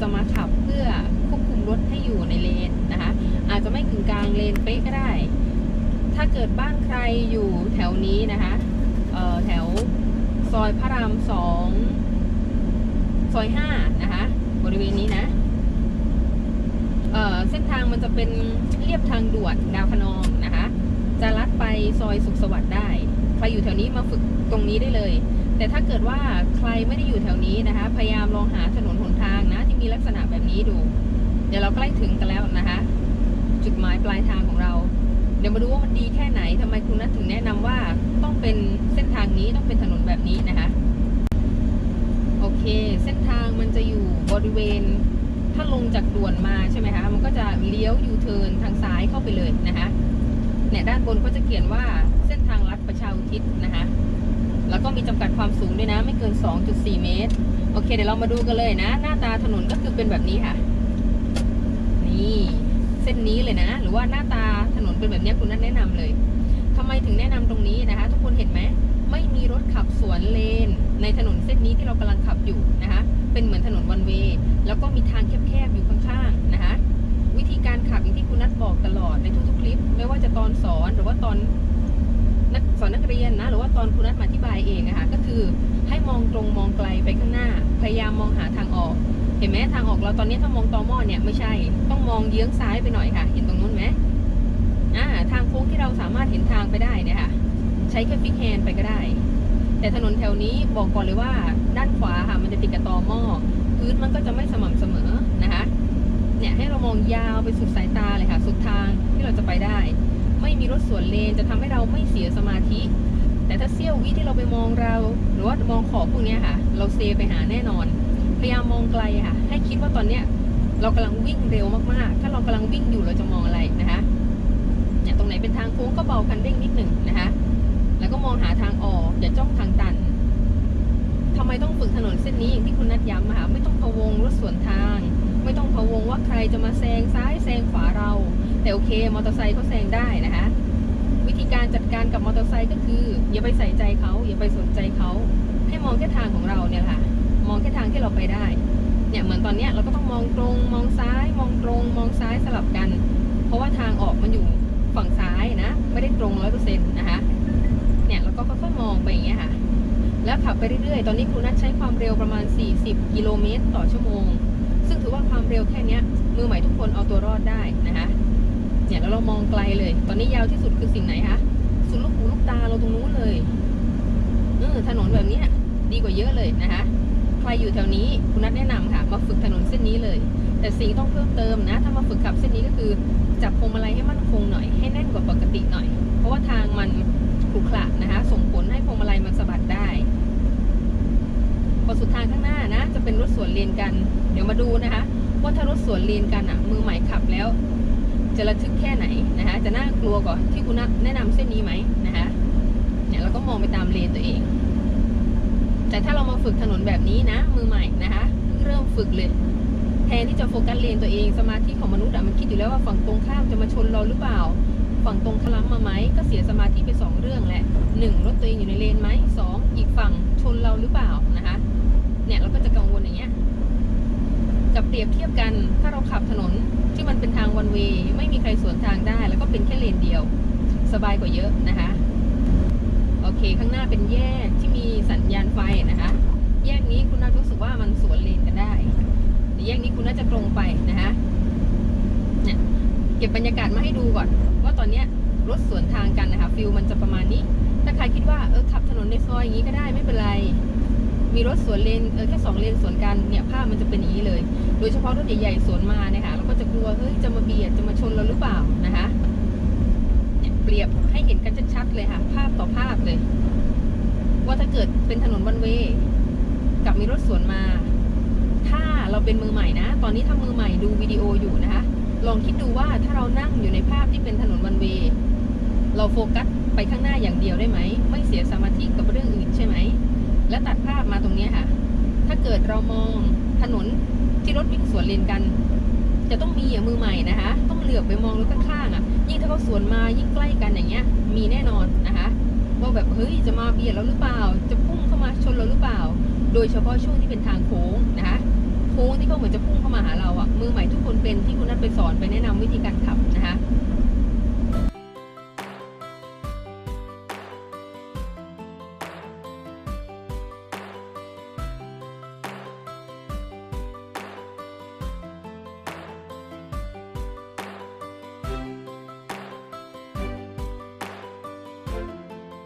จะมาขับเพื่อควบคุมรถให้อยู่ในเลนนะคะ อาจจะไม่กึ่งกลางเลนเป๊ะก็ได้ ถ้าเกิดบ้านใครอยู่แถวนี้นะคะแถวซอยพระรามสองซอยห้านะคะ บริเวณนี้นะเเส้นทางมันจะเป็นเรียบทางด่วนดาวคะนองนะคะ จะลัดไปซอยสุขสวัสดิ์ได้ ใครอยู่แถวนี้มาฝึกตรงนี้ได้เลย แต่ถ้าเกิดว่าใครไม่ได้อยู่แถวนี้นะคะ พยายามลองหาถนนหนทางนะที่มีลักษณะแบบนี้ดู เดี๋ยวเราใกล้ถึงกันแล้วนะคะ จุดหมายปลายทางของเรา เดี๋ยวมาดูว่ามันดีแค่ไหนทำไมคุณนัทถึงแนะนำว่าต้องเป็นเส้นทางนี้ต้องเป็นถนนแบบนี้นะคะ โอเค เส้นทางมันจะอยู่บริเวณถ้าลงจากด่วนมาใช่ไหมคะ มันก็จะเลี้ยวยูเทิร์นทางซ้ายเข้าไปเลยนะคะเนี่ยด้านบนก็จะเขียนว่าเส้นทาง ชาอุทิศนะคะ แล้วก็มีจำกัดความสูงด้วยนะ ไม่เกิน 2.4 เมตร โอเค เดี๋ยวเรามาดูกันเลยนะ หน้าตาถนนก็คือเป็นแบบนี้ค่ะ นี่เส้นนี้เลยนะ หรือว่าหน้าตาถนนเป็นแบบนี้คุณนัทแนะนำเลยทำไมถึงแนะนำตรงนี้นะคะ ทุกคนเห็นไหมไม่มีรถขับสวนเลน ในถนนเส้นนี้ที่เรากำลังขับอยู่นะคะ เป็นเหมือนถนนวันเวย์แล้วก็มีทางแคบๆอยู่ข้างๆนะคะวิธีการขับอย่างที่คุณนัทบอกตลอดในทุกๆคลิป ไม่ว่าจะตอนสอนหรือว่าตอน นักสอนนักเรียนนะหรือว่าตอนคุณนัทมาอธิบายเองนะคะก็คือให้มองตรงมองไกลไปข้างหน้า พยายามมองหาทางออก เห็นไหมทางออกเราตอนนี้ถ้ามองตอหม้อเนี่ยไม่ใช่ ต้องมองเยื้องซ้ายไปหน่อยค่ะ เห็นตรงนู้นไหมอ่าทางโค้งที่เราสามารถเห็นทางไปได้เนี่ยค่ะใช้แค่ฟิกแฮนไปก็ได้ แต่ถนนแถวนี้บอกก่อนเลยว่าด้านขวาค่ะมันจะติดกับตอหม้อพื้นมันก็จะไม่สม่ำเสมอนะคะเนี่ยให้เรามองยาวไปสุดสายตาเลยค่ะ สุดทางที่เราจะไปได้ ไม่มีรถสวนเลนจะทำให้เราไม่เสียสมาธิ แต่ถ้าเสี้ยววิที่เราไปมองเรา หรือว่ามองขอบพวกนี้ค่ะ เราเซไปหาแน่นอน พยายามมองไกลค่ะ ให้คิดว่าตอนเนี้ยเรากำลังวิ่งเร็วมากๆ ถ้าเรากำลังวิ่งอยู่เราจะมองอะไรนะคะเนี่ยตรงไหนเป็นทางโค้งก็เบาคันเร่งนิดหนึ่งนะคะ แล้วก็มองหาทางออกอย่าจ้องทางตันทำไมต้องฝึกถนนเส้นนี้อย่างที่คุณนัดย้ำค่ะไม่ต้องพะวงรถสวนทาง ว่าใครจะมาแซงซ้ายแซงขวาเรา แต่โอเคมอเตอร์ไซค์เขาแซงได้นะคะ วิธีการจัดการกับมอเตอร์ไซค์ก็คือ อย่าไปใส่ใจเขาอย่าไปสนใจเขาให้มองแค่ทางของเราเนี่ยค่ะ มองแค่ทางที่เราไปได้เนี่ยเหมือนตอนเนี้ยเราก็ต้องมองตรงมองซ้าย มองตรงมองซ้ายสลับกัน เพราะว่าทางออกมันอยู่ฝั่งซ้ายนะ ไม่ได้ตรงร้อยเปอร์เซ็นต์นะคะเนี่ยเราก็ค่อยๆมองไปอย่างเงี้ยค่ะ แล้วขับไปเรื่อยๆ ตอนนี้ครูนัทใช้ความเร็วประมาณ 40 กิโลเมตรต่อชั่วโมง ซึ่งถือว่าความเร็วแค่นี้มือใหม่ทุกคนเอาตัวรอดได้นะคะเนี่ยแล้วเรามองไกลเลย ตอนนี้ยาวที่สุดคือสิ่งไหนคะสุดลูกหูลูกตาเราตรงนู้นเลยเออถนนแบบนี้ดีกว่าเยอะเลยนะคะใครอยู่แถวนี้คุณนัทแนะนำค่ะมาฝึกถนนเส้นนี้เลย แต่สิ่งต้องเพิ่มเติมนะ ถ้ามาฝึกขับเส้นนี้ก็คือ จับพวงมาลัยให้มั่นคงหน่อยให้แน่นกว่าปกติหน่อย เพราะว่าทางมันขรุขระนะคะส่งผลให้พวงมาลัยมันสะบัดได้ สุดทางข้างหน้านะ จะเป็นรถสวนเลนกัน เดี๋ยวมาดูนะคะว่าถ้ารถสวนเลนกันอะ มือใหม่ขับแล้ว จะระทึกแค่ไหนนะคะ จะน่ากลัวกว่าที่คุณแนะนำเส้นนี้ไหมนะคะเนี่ยเราก็มองไปตามเลนตัวเอง แต่ถ้าเรามาฝึกถนนแบบนี้นะ มือใหม่นะคะเริ่มฝึกเลยแทนที่จะโฟกัสเลนตัวเองสมาธิของมนุษย์อะมันคิดอยู่แล้วว่าฝั่งตรงข้ามจะมาชนเราหรือเปล่า ฝั่งตรงขลังมาไหมก็เสียสมาธิไปสองเรื่องแหละหนึ่งรถตัวเองอยู่ในเลนไหมสองอีกฝั่งชนเราหรือเปล่านะคะ เนี่ยเราก็จะกังวลอย่างเงี้ยกับเปรียบเทียบกันถ้าเราขับถนนที่มันเป็นทางวันเวย์ไม่มีใครสวนทางได้ แล้วก็เป็นแค่เลนเดียว สบายกว่าเยอะนะคะโอเค ข้างหน้าเป็นแยกที่มีสัญญาณไฟนะคะ แยกนี้คุณน่ารู้สึกว่ามันสวนเลนกันได้แต่แยกนี้คุณน่าจะตรงไปนะคะเนี่ยเก็บบรรยากาศมาให้ดูก่อน ว่าตอนเนี้ยรถสวนทางกันนะคะฟิลมันจะประมาณนี้ ถ้าใครคิดว่าเออขับถนนในซอยอย่างนี้ก็ได้ไม่เป็นไร มีรถสวนเลนเออแค่สองเลนสวนกันเนี่ยภาพมันจะเป็นอย่างนี้เลย โดยเฉพาะรถใหญ่ๆสวนมาเนี่ยค่ะเราก็จะกลัวเฮ้ยจะมาเบียดจะมาชนเราหรือเปล่านะคะเนี่ยเปรียบให้เห็นกันชัดๆเลยค่ะ ภาพต่อภาพเลย ว่าถ้าเกิดเป็นถนนวันเวย์กับมีรถสวนมา ถ้าเราเป็นมือใหม่นะ ตอนนี้ถ้ามือใหม่ดูวิดีโออยู่นะคะลองคิดดูว่าถ้าเรานั่งอยู่ในภาพที่เป็นถนนวันเวเราโฟกัสไปข้างหน้าอย่างเดียวได้ไหมไม่เสียสมา เรามองถนนที่รถวิ่งสวนเลนกัน จะต้องมีอย่ามือใหม่นะคะ ต้องเหลือบไปมองรถข้างๆอะ ยิ่งถ้าเขาสวนมายิ่งใกล้กันอย่างเงี้ย มีแน่นอนนะคะว่าแบบเฮ้ยจะมาเบียดเราหรือเปล่า จะพุ่งเข้ามาชนเราหรือเปล่า โดยเฉพาะช่วงที่เป็นทางโค้งนะคะโค้งที่เขาเหมือนจะพุ่งเข้ามาหาเราอะมือใหม่ทุกคนเป็นที่คุณนัทไปสอนไปแนะนำวิธีการขับ